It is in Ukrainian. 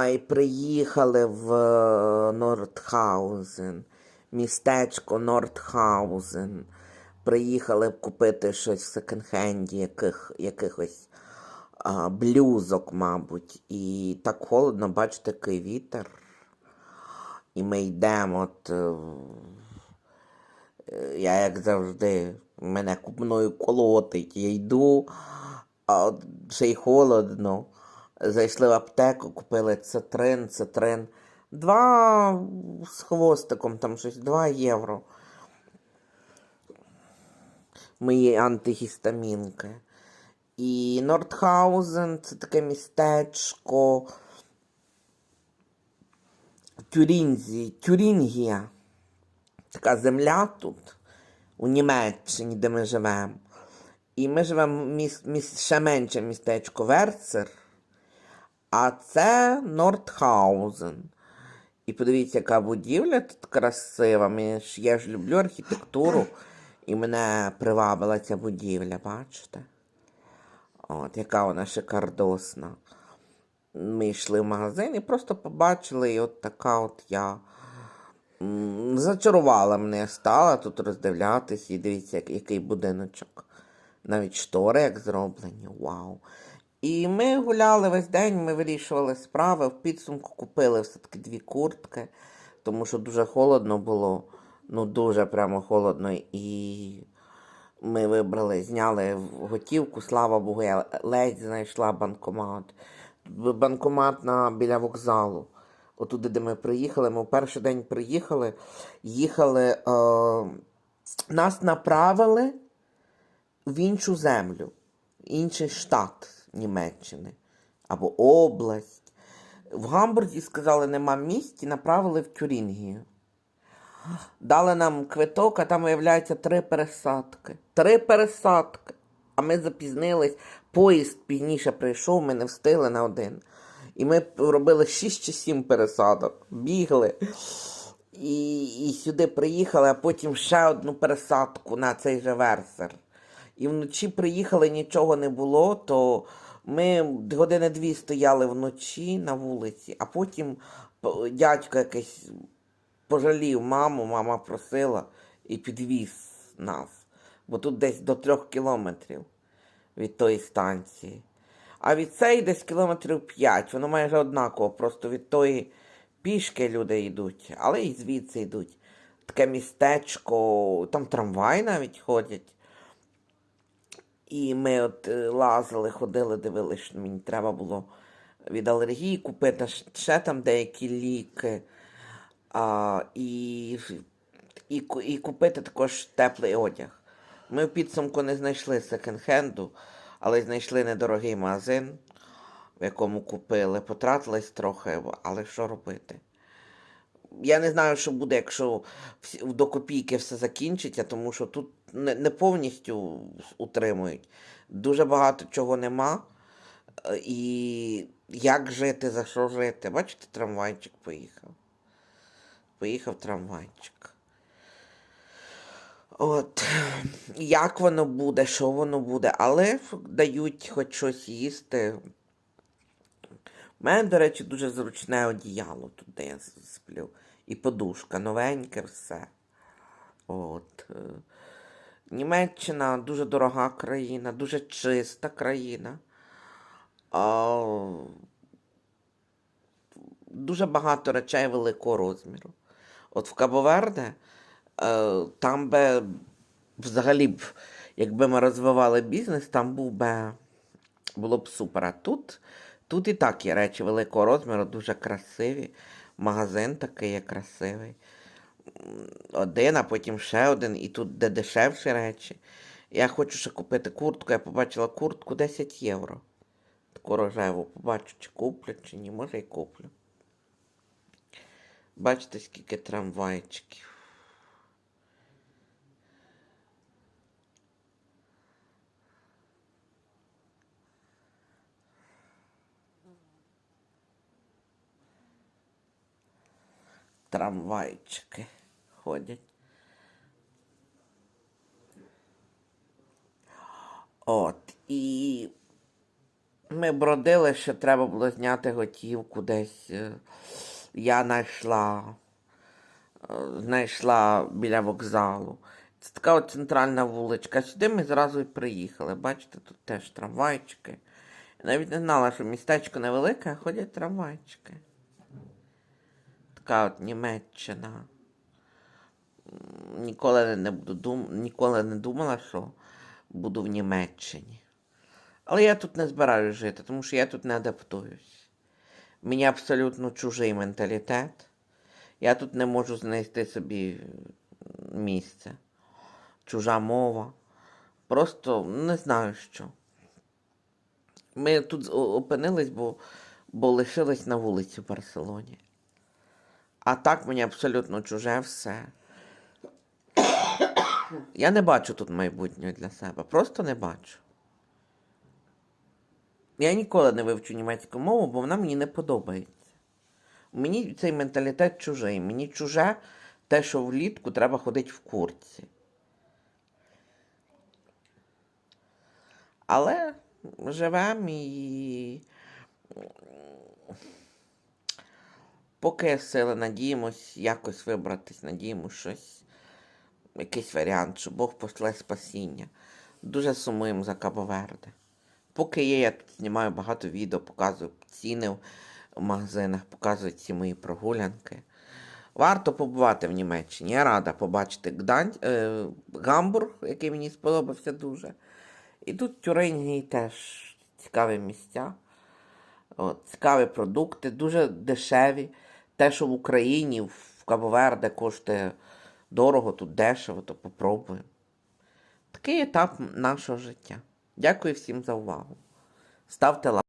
Ой, приїхали в е, Нордхаузен, містечко Нордхаузен. Приїхали купити щось в секонд-хенді, яких, якихось а, блюзок, мабуть. І так холодно, бачите, який вітер. І ми йдемо. От, е, е, я, як завжди, мене купною колотить. Я йду, а от ще й холодно. Зайшли в аптеку, купили цитрин, цитрин. Два з хвостиком, там щось, 2 євро. Мої антигістамінки. І Нордхаузен це таке містечко. Тюрінзі, Тюрінгія. Така земля тут, у Німеччині, де ми живемо. І ми живемо міс, міс, ще менше містечко Верцер. А це Нордхаузен. І подивіться, яка будівля тут красива. Я ж люблю архітектуру, і мене привабила ця будівля, бачите? От, яка вона шикардосна. Ми йшли в магазин і просто побачили, і от така от я. Зачарувала мене, стала тут роздивлятись, і дивіться, який будиночок. Навіть штори як зроблені, вау. І ми гуляли весь день, ми вирішували справи. В підсумку купили все-таки дві куртки, тому що дуже холодно було. Ну, дуже прямо холодно. І ми вибрали, зняли готівку, слава Богу, я ледь знайшла банкомат. Банкомат на, біля вокзалу. Отуди, де ми приїхали. Ми в перший день приїхали, їхали, е, нас направили в іншу землю, інший штат Німеччини або область. В Гамбурзі сказали, нема місць і направили в Тюрінгію. Дали нам квиток, а там, виявляється, три пересадки. Три пересадки. А ми запізнились. Поїзд пізніше прийшов, ми не встигли на один. І ми робили 6 чи 7 пересадок. Бігли. І, і сюди приїхали, а потім ще одну пересадку на цей же версер. І вночі приїхали, нічого не було, то ми години дві стояли вночі на вулиці, а потім дядько якийсь пожалів маму, мама просила і підвіз нас. Бо тут десь до трьох кілометрів від тої станції. А від цієї десь кілометрів п'ять, воно майже однаково, просто від тої пішки люди йдуть, але і звідси йдуть. Таке містечко, там трамвай навіть ходять. І ми от е, лазили, ходили, дивилися, що мені треба було від алергії купити ще там деякі ліки. А, і, і, і купити також теплий одяг. Ми в підсумку не знайшли секонд-хенду, але знайшли недорогий магазин, в якому купили. Потратились трохи, але що робити? Я не знаю, що буде, якщо до копійки все закінчиться, тому що тут не, не повністю утримують. Дуже багато чого нема. Е, І як жити, за що жити? Бачите, трамвайчик поїхав. Поїхав трамвайчик. От, як воно буде, що воно буде, але дають хоч щось їсти. У мене, до речі, дуже зручне одіяло тут, де я сплю. І подушка, новеньке все. От. Німеччина дуже дорога країна, дуже чиста країна. А, дуже багато речей великого розміру. От в Кабоверде, е, там би взагалі б, якби ми розвивали бізнес, там був би, було б супер. А тут, тут і так є речі великого розміру, дуже красиві. Магазин такий є красивий. Один, а потім ще один, і тут де дешевші речі. Я хочу ще купити куртку, я побачила куртку 10 євро. Таку рожеву. Побачу, чи куплю, чи ні, може і куплю. Бачите, скільки трамвайчиків. Трамвайчики ходять. От, і Ми бродили, що треба було зняти готівку десь. е, Я знайшла. е, Знайшла біля вокзалу. Це така от центральна вуличка. Сюди ми зразу і приїхали. Бачите, тут теж трамвайчики. Я навіть не знала, що містечко невелике, а ходять трамвайчики. Така от Німеччина. Ніколи не буду дум... ніколи не думала, що буду в Німеччині. Але я тут не збираюсь жити, тому що я тут не адаптуюсь. Мені абсолютно чужий менталітет. Я тут не можу знайти собі місце. Чужа мова. Просто не знаю що. Ми тут опинились, бо, бо лишились на вулиці в Барселоні. А так мені абсолютно чуже все. Я не бачу тут майбутнього для себе. Просто не бачу. Я ніколи не вивчу німецьку мову, бо вона мені не подобається. Мені цей менталітет чужий. Мені чуже те, що влітку треба ходити в куртці. Але живемо і. Поки сили, надіємось якось вибратись, надіємось щось, якийсь варіант, що Бог пошле спасіння. Дуже сумуємо за Кабоверде. Поки є, я тут знімаю багато відео, показую ціни в магазинах, показую ці мої прогулянки. Варто побувати в Німеччині. Я рада побачити Гдань, е, Гамбург, який мені сподобався дуже. І тут Тюрингії теж цікаві місця. От, цікаві продукти, дуже дешеві. Те, що в Україні, в Кабоверде коштує дорого, тут дешево, то попробуємо. Такий етап нашого життя. Дякую всім за увагу. Ставте лайк.